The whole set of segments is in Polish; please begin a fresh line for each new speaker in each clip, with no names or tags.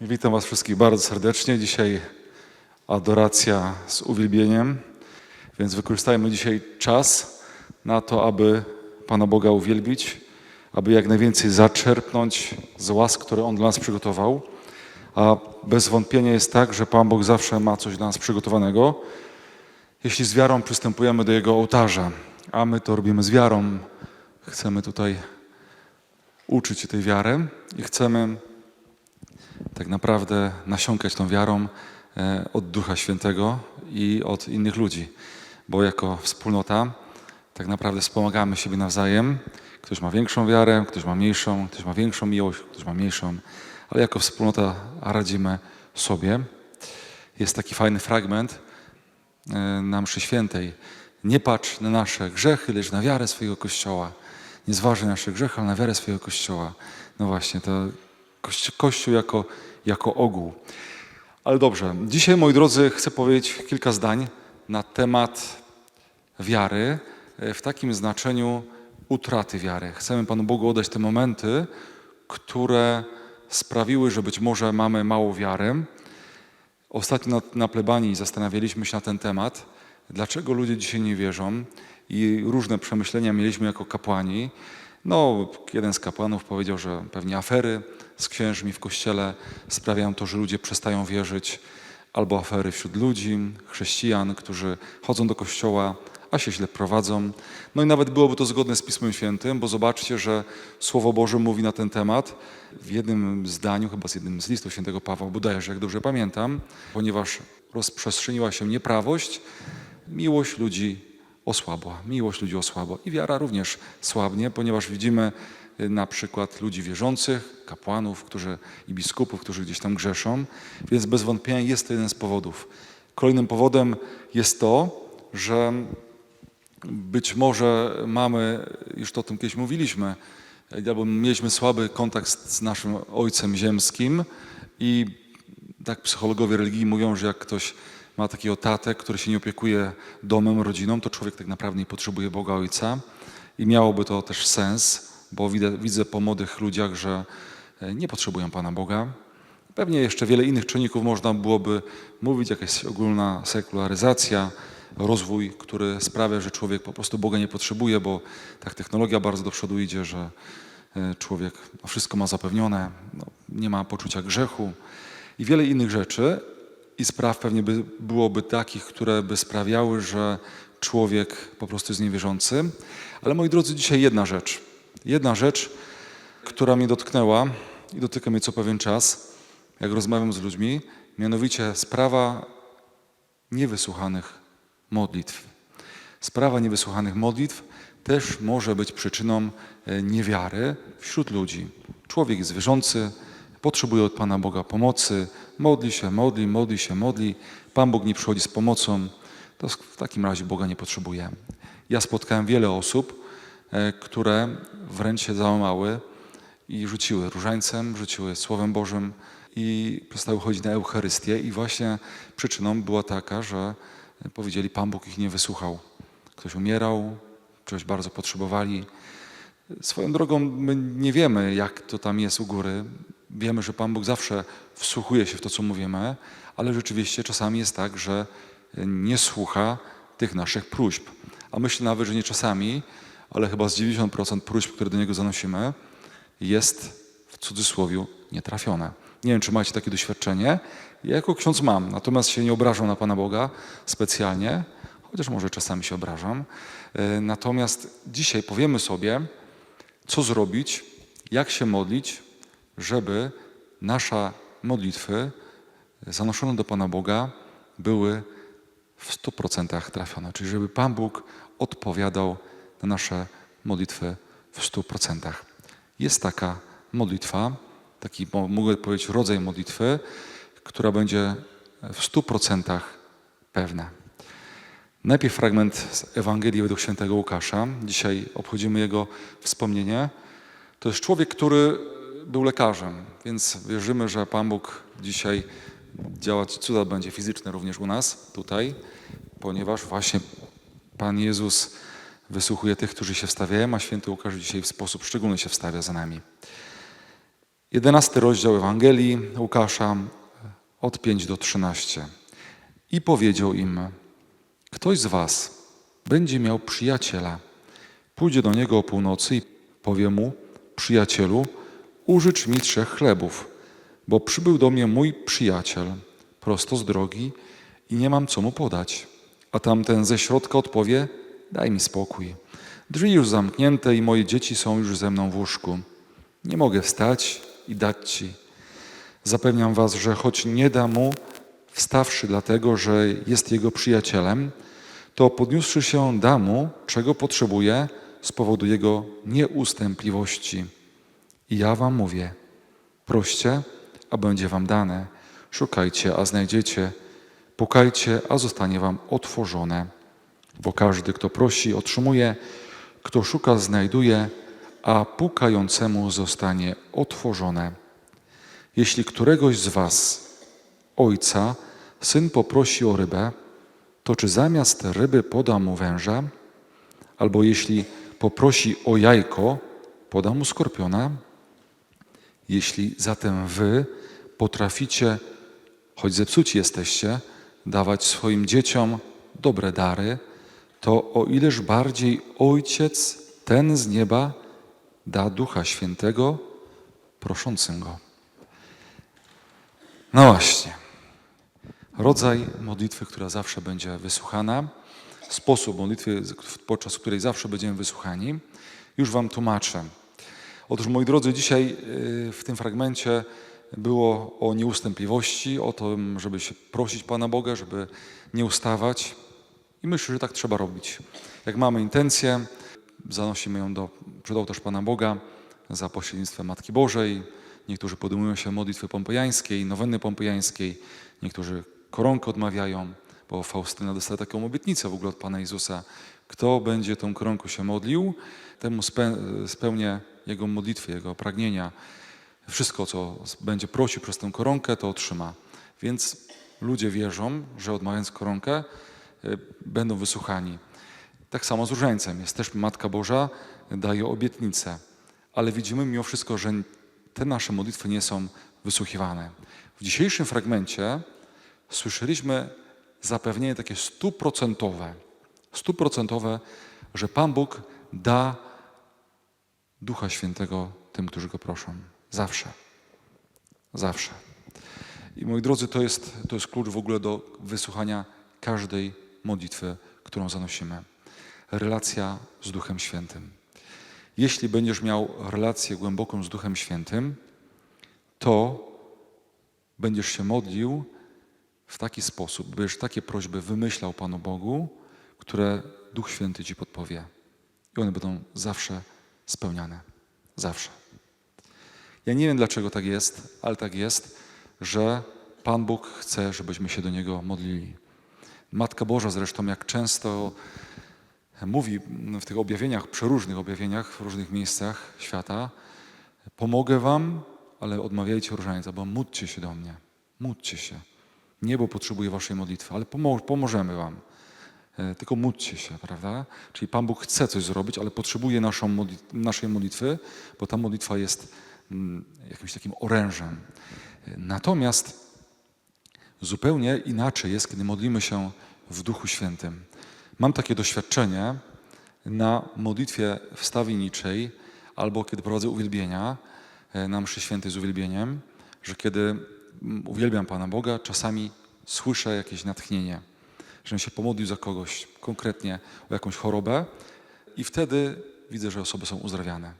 Witam Was wszystkich bardzo serdecznie. Dzisiaj adoracja z uwielbieniem, więc wykorzystajmy dzisiaj czas na to, aby Pana Boga uwielbić, aby jak najwięcej zaczerpnąć z łask, które On dla nas przygotował. A bez wątpienia jest tak, że Pan Bóg zawsze ma coś dla nas przygotowanego, jeśli z wiarą przystępujemy do Jego ołtarza. A my to robimy z wiarą. Chcemy tutaj uczyć się tej wiary i chcemy tak naprawdę nasiąkać tą wiarą e, od Ducha Świętego i od innych ludzi, bo jako wspólnota tak naprawdę wspomagamy siebie nawzajem. Ktoś ma większą wiarę, ktoś ma mniejszą, ktoś ma większą miłość, ktoś ma mniejszą, ale jako wspólnota radzimy sobie. Jest taki fajny fragment e, na mszy świętej. Nie patrz na nasze grzechy, lecz na wiarę swojego Kościoła. Nie zważaj naszych grzechów, ale na wiarę swojego Kościoła. No właśnie, to Kościół, jako, jako ogół. Ale dobrze, dzisiaj, moi drodzy, chcę powiedzieć kilka zdań na temat wiary e, w takim znaczeniu utraty wiary. Chcemy Panu Bogu oddać te momenty, które sprawiły, że być może mamy mało wiary. Ostatnio na, na plebanii zastanawialiśmy się na ten temat, dlaczego ludzie dzisiaj nie wierzą i różne przemyślenia mieliśmy jako kapłani. No, jeden z kapłanów powiedział, że pewnie afery z księżmi w kościele sprawiają to, że ludzie przestają wierzyć, albo afery wśród ludzi, chrześcijan, którzy chodzą do kościoła, a się źle prowadzą. No i nawet byłoby to zgodne z Pismem Świętym, bo zobaczcie, że Słowo Boże mówi na ten temat w jednym zdaniu, chyba z jednym z listów świętego Pawła bodajże, jak dobrze pamiętam, ponieważ rozprzestrzeniła się nieprawość, miłość ludzi osłabła. Miłość ludzi osłabła i wiara również słabnie, ponieważ widzimy na przykład ludzi wierzących, kapłanów którzy, i biskupów, którzy gdzieś tam grzeszą, więc bez wątpienia jest to jeden z powodów. Kolejnym powodem jest to, że być może mamy, już to o tym kiedyś mówiliśmy, albo mieliśmy słaby kontakt z naszym Ojcem Ziemskim i tak psychologowie religii mówią, że jak ktoś ma takiego tatę, który się nie opiekuje domem, rodziną, to człowiek tak naprawdę nie potrzebuje Boga Ojca. I miałoby to też sens, bo widzę, widzę po młodych ludziach, że e, nie potrzebują Pana Boga. Pewnie jeszcze wiele innych czynników można byłoby mówić, jakaś ogólna sekularyzacja, rozwój, który sprawia, że człowiek po prostu Boga nie potrzebuje, bo tak technologia bardzo do przodu idzie, że e, człowiek wszystko ma zapewnione, no, nie ma poczucia grzechu i wiele innych rzeczy i spraw pewnie by, byłoby takich, które by sprawiały, że człowiek po prostu jest niewierzący. Ale moi drodzy, dzisiaj jedna rzecz. Jedna rzecz, która mnie dotknęła i dotyka mnie co pewien czas, jak rozmawiam z ludźmi, mianowicie sprawa niewysłuchanych modlitw. Sprawa niewysłuchanych modlitw też może być przyczyną e, niewiary wśród ludzi. Człowiek jest wierzący, potrzebuje od Pana Boga pomocy, modli się, modli, modli się, modli. Pan Bóg nie przychodzi z pomocą, to w takim razie Boga nie potrzebuje. Ja spotkałem wiele osób, które wręcz się załamały i rzuciły różańcem, rzuciły Słowem Bożym i przestały chodzić na Eucharystię i właśnie przyczyną była taka, że powiedzieli, Pan Bóg ich nie wysłuchał. Ktoś umierał, czegoś bardzo potrzebowali. Swoją drogą my nie wiemy, jak to tam jest u góry. Wiemy, że Pan Bóg zawsze wsłuchuje się w to, co mówimy, ale rzeczywiście czasami jest tak, że nie słucha tych naszych próśb. A myślę nawet, że nie czasami, ale chyba z 90% próśb, które do Niego zanosimy, jest w cudzysłowie nietrafione. Nie wiem, czy macie takie doświadczenie. Ja jako ksiądz mam, natomiast się nie obrażam na Pana Boga specjalnie, chociaż może czasami się obrażam. E, Natomiast dzisiaj powiemy sobie, co zrobić, jak się modlić, żeby nasze modlitwy zanoszone do Pana Boga były w 100% trafione. Czyli żeby Pan Bóg odpowiadał na nasze modlitwy w 100%. Jest taka modlitwa, taki mo- mogę powiedzieć rodzaj modlitwy, która będzie w 100% pewna. Najpierw fragment z Ewangelii według świętego Łukasza. Dzisiaj obchodzimy jego wspomnienie. To jest człowiek, który był lekarzem, więc wierzymy, że Pan Bóg dzisiaj działać cuda będzie fizyczne również u nas, tutaj, ponieważ właśnie Pan Jezus wysłuchuje tych, którzy się wstawiają, a święty Łukasz dzisiaj w sposób szczególny się wstawia za nami. Jedenasty rozdział Ewangelii Łukasza od 5 do 13. I powiedział im, ktoś z was będzie miał przyjaciela, pójdzie do niego o północy i powie mu, przyjacielu, użycz mi trzech chlebów, bo przybył do mnie mój przyjaciel prosto z drogi i nie mam co mu podać. A tamten ze środka odpowie, daj mi spokój. Drzwi już zamknięte i moje dzieci są już ze mną w łóżku. Nie mogę wstać i dać ci. Zapewniam was, że choć nie da mu, wstawszy dlatego, że jest jego przyjacielem, to podniósłszy się da mu, czego potrzebuje z powodu jego nieustępliwości. I ja wam mówię, proście, a będzie wam dane. Szukajcie, a znajdziecie. Pukajcie, a zostanie wam otworzone. Bo każdy, kto prosi, otrzymuje, kto szuka, znajduje, a pukającemu zostanie otworzone. Jeśli któregoś z was, ojca, syn poprosi o rybę, to czy zamiast ryby poda mu węża? Albo jeśli poprosi o jajko, poda mu skorpiona? Jeśli zatem wy potraficie, choć zepsuci jesteście, dawać swoim dzieciom dobre dary, to o ileż bardziej Ojciec, ten z nieba, da Ducha Świętego proszącym Go. No właśnie. Rodzaj modlitwy, która zawsze będzie wysłuchana, sposób modlitwy, podczas której zawsze będziemy wysłuchani, już Wam tłumaczę. Otóż, moi drodzy, dzisiaj y, w tym fragmencie było o nieustępliwości, o tym, żeby się prosić Pana Boga, żeby nie ustawać. I myślę, że tak trzeba robić. Jak mamy intencję, zanosimy ją do, przed Pana Boga za pośrednictwem Matki Bożej. Niektórzy podejmują się modlitwy pompejańskiej, nowenny pompejańskiej, niektórzy koronkę odmawiają, bo Faustyna dostała taką obietnicę w ogóle od Pana Jezusa. Kto będzie tą koronką się modlił, temu spe- spełnię jego modlitwy, jego pragnienia. Wszystko, co będzie prosił przez tę koronkę, to otrzyma. Więc ludzie wierzą, że odmawiając koronkę, będą wysłuchani. Tak samo z różańcem. Jest też Matka Boża, daje obietnicę. Ale widzimy mimo wszystko, że te nasze modlitwy nie są wysłuchiwane. W dzisiejszym fragmencie słyszeliśmy zapewnienie takie stuprocentowe, stuprocentowe, że Pan Bóg da Ducha Świętego tym, którzy Go proszą. Zawsze. Zawsze. I moi drodzy, to jest, to jest klucz w ogóle do wysłuchania każdej modlitwy, którą zanosimy. Relacja z Duchem Świętym. Jeśli będziesz miał relację głęboką z Duchem Świętym, to będziesz się modlił w taki sposób, będziesz takie prośby wymyślał Panu Bogu, które Duch Święty Ci podpowie. I one będą zawsze spełniane. Zawsze. Ja nie wiem, dlaczego tak jest, ale tak jest, że Pan Bóg chce, żebyśmy się do Niego modlili. Matka Boża zresztą, jak często mówi w tych objawieniach, przeróżnych objawieniach w różnych miejscach świata, pomogę wam, ale odmawiajcie różańca, bo módlcie się do mnie. Módlcie się. Niebo potrzebuje waszej modlitwy, ale pomo- pomożemy wam. E, Tylko módlcie się, prawda? Czyli Pan Bóg chce coś zrobić, ale potrzebuje naszą modlit- naszej modlitwy, bo ta modlitwa jest mm, jakimś takim orężem. E, Natomiast zupełnie inaczej jest, kiedy modlimy się w Duchu Świętym. Mam takie doświadczenie na modlitwie wstawienniczej albo kiedy prowadzę uwielbienia e, na mszy świętej z uwielbieniem, że kiedy mm, uwielbiam Pana Boga, czasami słyszę jakieś natchnienie, żebym się pomodlił za kogoś, konkretnie o jakąś chorobę i wtedy widzę, że osoby są uzdrawiane.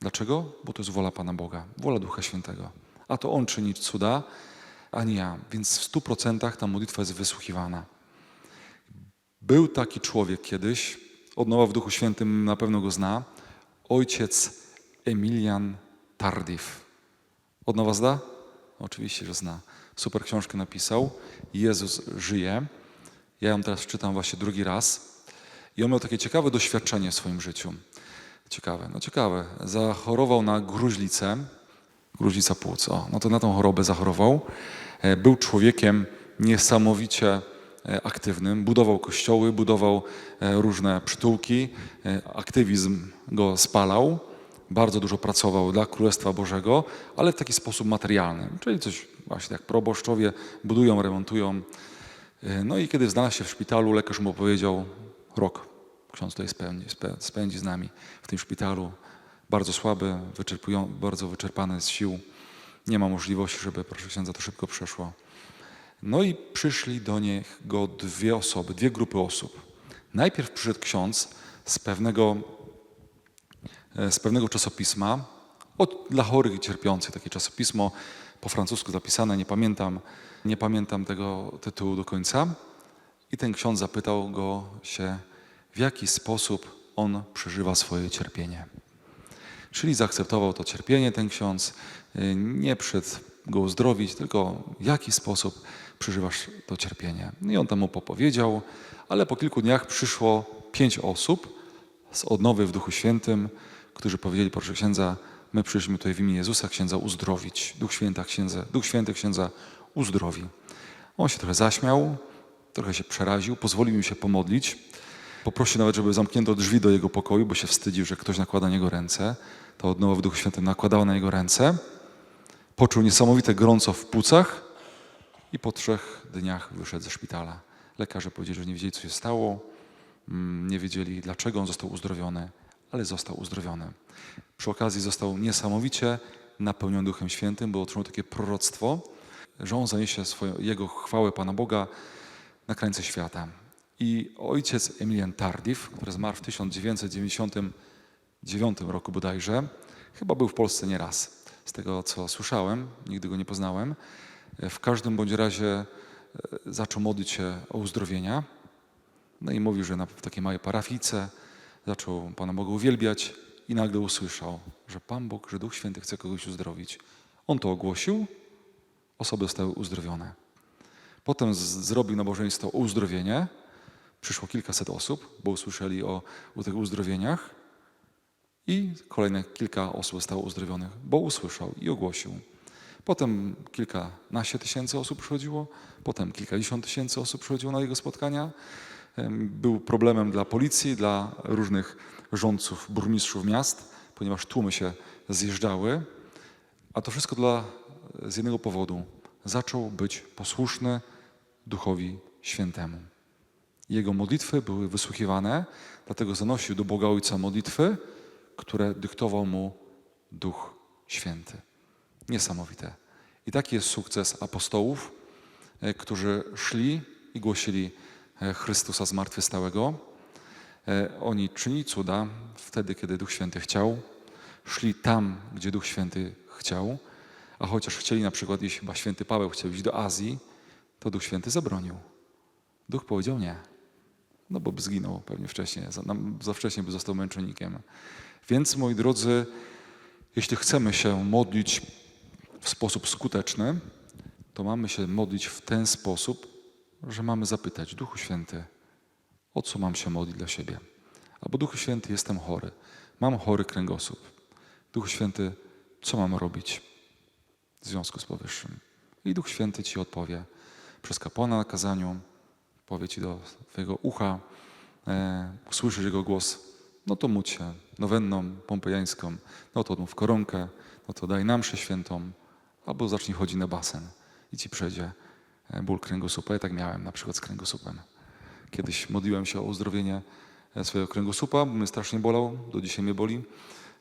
Dlaczego? Bo to jest wola Pana Boga, wola Ducha Świętego. A to On czyni cuda, a nie ja. Więc w stu procentach ta modlitwa jest wysłuchiwana. Był taki człowiek kiedyś, od nowa w Duchu Świętym na pewno go zna, ojciec Emilian Tardif. Od nowa zna? Oczywiście, że zna. Super książkę napisał. Jezus żyje. Ja ją teraz czytam właśnie drugi raz. I on miał takie ciekawe doświadczenie w swoim życiu. Ciekawe, no ciekawe. Zachorował na gruźlicę, gruźlica płuc. O, no to na tą chorobę zachorował. E, Był człowiekiem niesamowicie e, aktywnym. Budował kościoły, budował e, różne przytułki. Aktywizm go spalał. bardzo dużo pracował dla Królestwa Bożego, ale w taki sposób materialny, czyli coś właśnie jak proboszczowie budują, remontują. No i kiedy znalazł się w szpitalu, lekarz mu powiedział rok, ksiądz tutaj spędzi, spę- spędzi z nami w tym szpitalu. Bardzo słaby, wyczerpują, bardzo wyczerpany z sił. Nie ma możliwości, żeby, proszę księdza, to szybko przeszło. No i przyszli do niego dwie osoby, dwie grupy osób. Najpierw przyszedł ksiądz z pewnego, e, z pewnego czasopisma, od, dla chorych i cierpiących, takie czasopismo po francusku zapisane, nie pamiętam, nie pamiętam tego tytułu do końca. I ten ksiądz zapytał go się, w jaki sposób on przeżywa swoje cierpienie. Czyli zaakceptował to cierpienie ten ksiądz, y, nie przyszedł go uzdrowić, tylko w jaki sposób przeżywasz to cierpienie. No I on tam mu popowiedział, ale po kilku dniach przyszło pięć osób z odnowy w Duchu Świętym, którzy powiedzieli, proszę księdza, my przyszliśmy tutaj w imię Jezusa księdza uzdrowić. Duch, Święta, księdza, Duch Święty księdza uzdrowi. On się trochę zaśmiał, trochę się przeraził, pozwolił im się pomodlić. Poprosił nawet, żeby zamknięto drzwi do jego pokoju, bo się wstydził, że ktoś nakłada na niego ręce. To odnowa w Duchu Świętym nakładała na niego ręce. Poczuł niesamowite gorąco w płucach i po trzech dniach wyszedł ze szpitala. Lekarze powiedzieli, że nie wiedzieli, co się stało, mm, nie wiedzieli, dlaczego on został uzdrowiony, ale został uzdrowiony. Przy okazji został niesamowicie napełniony Duchem Świętym, bo otrzymał takie proroctwo, że on zaniesie swoją, jego chwałę Pana Boga na krańce świata. I ojciec Emilian Tardif, który zmarł w 1999 roku bodajże, chyba był w Polsce nieraz. Z tego, co słyszałem, nigdy go nie poznałem. W każdym bądź razie e, zaczął modlić się o uzdrowienia. No i mówił, że na takiej małej parafijce zaczął Pana Boga uwielbiać i nagle usłyszał, że Pan Bóg, że Duch Święty chce kogoś uzdrowić. On to ogłosił, osoby zostały uzdrowione. Potem zrobił nabożeństwo o uzdrowienie. Przyszło kilkaset osób, bo usłyszeli o, o tych uzdrowieniach. I kolejne kilka osób zostało uzdrowionych, bo usłyszał i ogłosił. Potem kilkanaście tysięcy osób przychodziło, potem kilkadziesiąt tysięcy osób przychodziło na jego spotkania. Był problemem dla policji, dla różnych rządców, burmistrzów miast, ponieważ tłumy się zjeżdżały. A to wszystko dla, z jednego powodu. Zaczął być posłuszny Duchowi Świętemu. Jego modlitwy były wysłuchiwane, dlatego zanosił do Boga Ojca modlitwy, które dyktował mu Duch Święty. Niesamowite. I taki jest sukces apostołów, e, którzy szli i głosili e, Chrystusa zmartwychwstałego. E, Oni czynili cuda wtedy, kiedy Duch Święty chciał. Szli tam, gdzie Duch Święty chciał. A chociaż chcieli na przykład iść, chyba święty Paweł chciał iść do Azji, to Duch Święty zabronił. Duch powiedział nie. No bo by zginął pewnie wcześniej, za, za wcześnie by został męczennikiem. Więc moi drodzy, jeśli chcemy się modlić w sposób skuteczny, to mamy się modlić w ten sposób, że mamy zapytać Duchu Święty, o co mam się modlić dla siebie? Albo Duchu Święty, jestem chory, mam chory kręgosłup. Duchu Święty, co mam robić w związku z powyższym? I Duch Święty ci odpowie przez kapłana na kazaniu, powie ci do twojego ucha, e, usłyszysz jego głos, no to módl się nowenną pompejańską, no to odmów koronkę, no to daj nam mszę świętą, albo zacznij chodzić na basen i ci przejdzie e, ból kręgosłupa. Ja tak miałem na przykład z kręgosłupem. Kiedyś modliłem się o uzdrowienie e, swojego kręgosłupa, bo mnie strasznie bolał, do dzisiaj mnie boli.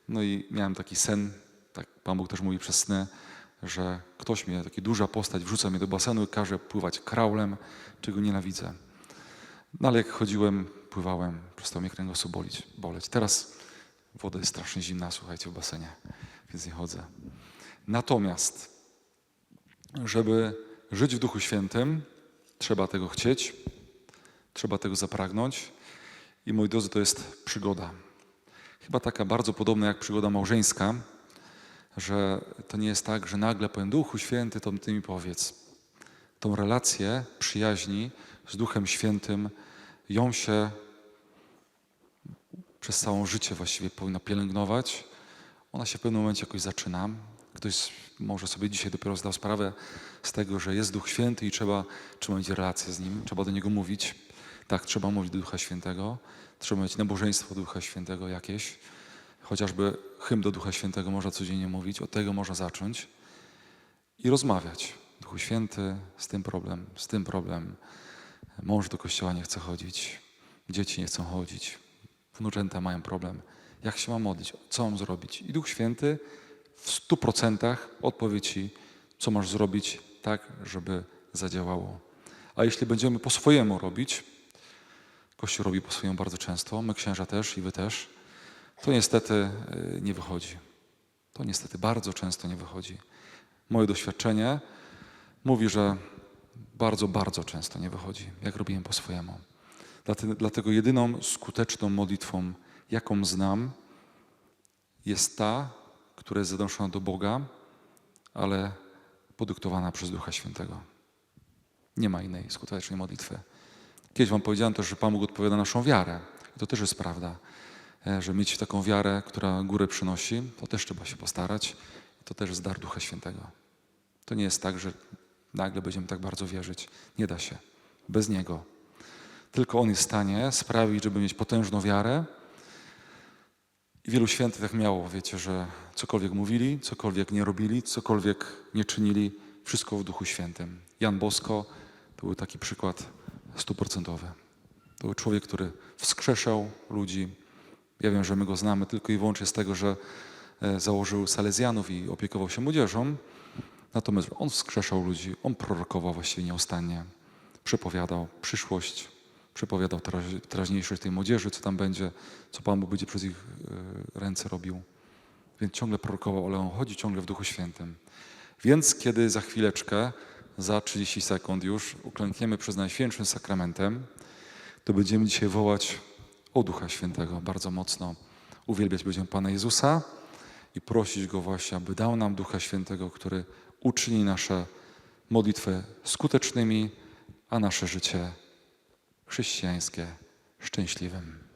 No i miałem taki sen, tak Pan Bóg też mówi przez sny, że ktoś mnie, taka duża postać, wrzuca mnie do basenu i każe pływać kraulem, czego nienawidzę. No ale jak chodziłem, pływałem, przestał mnie kręgosłup bolić, boleć. Teraz woda jest strasznie zimna, słuchajcie, w basenie, więc nie chodzę. Natomiast, żeby żyć w Duchu Świętym, trzeba tego chcieć, trzeba tego zapragnąć i moi drodzy, to jest przygoda. Chyba taka bardzo podobna jak przygoda małżeńska, że to nie jest tak, że nagle powiem Duchu Święty, to Ty mi powiedz. Tą relację przyjaźni z Duchem Świętym, ją się przez całe życie właściwie powinno pielęgnować. Ona się w pewnym momencie jakoś zaczyna. Ktoś może sobie dzisiaj dopiero zdał sprawę z tego, że jest Duch Święty i trzeba, trzeba mieć relację z Nim, trzeba do Niego mówić. Tak, trzeba mówić do Ducha Świętego, trzeba mieć nabożeństwo Ducha Świętego jakieś. chociażby hymn do Ducha Świętego można codziennie mówić, od tego można zacząć i rozmawiać. Duchu Święty, z tym problem, z tym problem. Mąż do kościoła nie chce chodzić, dzieci nie chcą chodzić, wnuczęta mają problem. Jak się mam modlić? Co mam zrobić? I Duch Święty w stu procentach odpowie Ci, co masz zrobić tak, żeby zadziałało. A jeśli będziemy po swojemu robić, Kościół robi po swojemu bardzo często, my księża też i Wy też, to niestety y, nie wychodzi. To niestety bardzo często nie wychodzi. Moje doświadczenie mówi, że bardzo, bardzo często nie wychodzi, jak robiłem po swojemu. Dlatego, jedyną skuteczną modlitwą, jaką znam, jest ta, która jest zadążona do Boga, ale podyktowana przez Ducha Świętego. Nie ma innej skutecznej modlitwy. Kiedyś Wam powiedziałem też, że Pan Bóg odpowiada na naszą wiarę. I to też jest prawda, e, że mieć taką wiarę, która górę przynosi, to też trzeba się postarać. To też jest dar Ducha Świętego. To nie jest tak, że nagle będziemy tak bardzo wierzyć. Nie da się. Bez Niego. Tylko On jest w stanie sprawić, żeby mieć potężną wiarę. I wielu świętych tak miało, wiecie, że cokolwiek mówili, cokolwiek nie robili, cokolwiek nie czynili, wszystko w Duchu Świętym. Jan Bosko to był taki przykład stuprocentowy. To był człowiek, który wskrzeszał ludzi. Ja wiem, że my go znamy tylko i wyłącznie z tego, że e, założył Salezjanów i opiekował się młodzieżą. Natomiast on wskrzeszał ludzi, on prorokował właściwie nieustannie. Przepowiadał przyszłość, przepowiadał teraź- teraźniejszość tej młodzieży, co tam będzie, co Pan Bóg będzie przez ich e, ręce robił. Więc ciągle prorokował, ale on chodzi ciągle w Duchu Świętym. Więc kiedy za chwileczkę, za 30 sekund już uklękniemy przed Najświętszym Sakramentem, to będziemy dzisiaj wołać o Ducha Świętego bardzo mocno. Uwielbiać będziemy Pana Jezusa i prosić Go właśnie, aby dał nam Ducha Świętego, który uczyni nasze modlitwy skutecznymi, a nasze życie chrześcijańskie szczęśliwym.